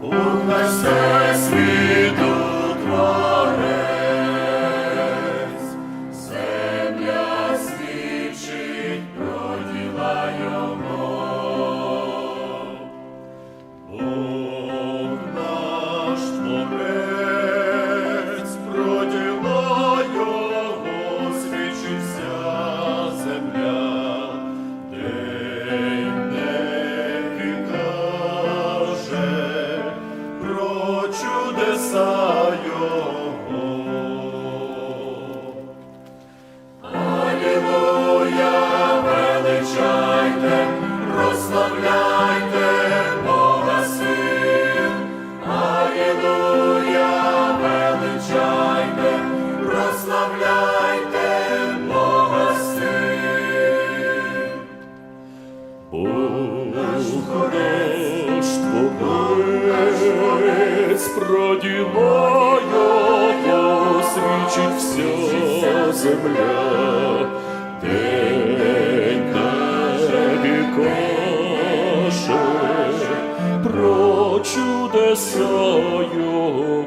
Por nascer. Христа. родила його, свідчить вся земля, день небі каже чудеса його.